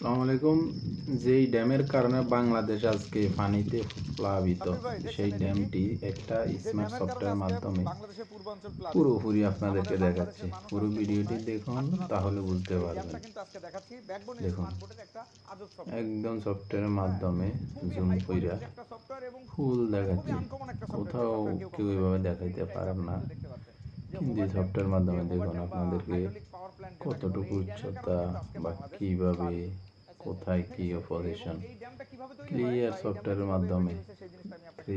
আসসালামু যেই ড্যামের কারণে বাংলাদেশ আজকে পানিতে প্লাবিত, সেই ড্যামটি একটা স্মার্ট সফটওয়্যার মাধ্যমে। পুরোপুরি আপনাদেরকে দেখাচ্ছে পুরো ভিডিওটি দেখুন, তাহলে বুঝতে পারবেন দেখুন। একদম সফটওয়্যারের মাধ্যমে জুম কইরা ফুল দেখাচ্ছে কোথাও কেউ এভাবে দেখাইতে পারেন না যে সফটওয়্যার মাধ্যমে দেখুন আপনাদেরকে কতটুকু উচ্চতা বা কীভাবে। কোথায় কি এবং পজিশন এই ড্যামটা কীভাবে তৈরি হয় ক্লিয়ার সফটওয়্যারের মাধ্যমে থ্রি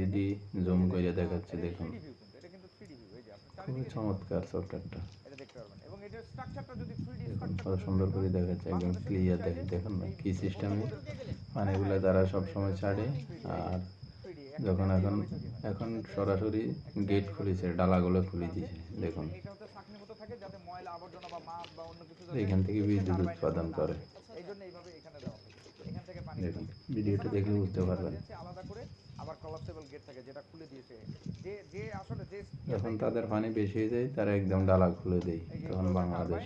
জুম করে দেখাচ্ছে দেখুন। 3D view কিন্তু, এটা কিন্তু 3D view, এই যে আপনি খুবই চমৎকার সফটওয়্যারটা এটা দেখতে পারবেন এবং এটার স্ট্রাকচারটা যদি 3D দেখুন structure কত সুন্দর করে দেখাচ্ছে একদম ক্লিয়ার দেখে দেখুন না কি সিস্টেমে পানিগুলো তারা সবসময় ছাড়ে আর যখন এখন এখন সরাসরি গেট খুলেছে ডালাগুলো খুলে দিয়েছে দেখুন। এখান থেকে বিদ্যুৎ উৎপাদন করে আসে। এই জন্য এইভাবে এখানে দেওয়া হয়। এখান থেকে পানি দেখুন। ভিডিওটা দেখলে বুঝতে পারবেন। emergency আলাদা করে আবার collapsible gate থাকে যেটা খুলে দিয়েছে। যে যে আসলে যে যখন তাদের পানি বেশি হয়ে যায় তারা একদম ডালা খুলে দেয় এই তখন বাংলাদেশ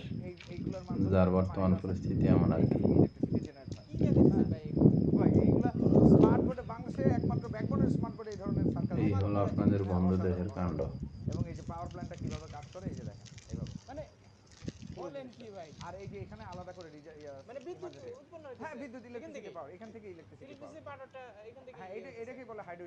যার বর্তমান পরিস্থিতি এমন আর কি। এই হলো আপনাদের বন্ধ দেশের কাণ্ড। এবং এই যে পাওয়ার প্ল্যান্টটা কীভাবে কাজ করে এই যে দেখেন এইভাবে। মানে বলেন কি ভাই? আর এই যে এখানে আলাদা করে মানে বিদ্যুৎ হ্যাঁ বিদ্যুৎ এখান ইলেকট্রিসিটি থেকে পাওয়ার এখান থেকে ইলেকট্রিসিটি থেকে হ্যাঁ এটা এটাকে বলে হাইড্রো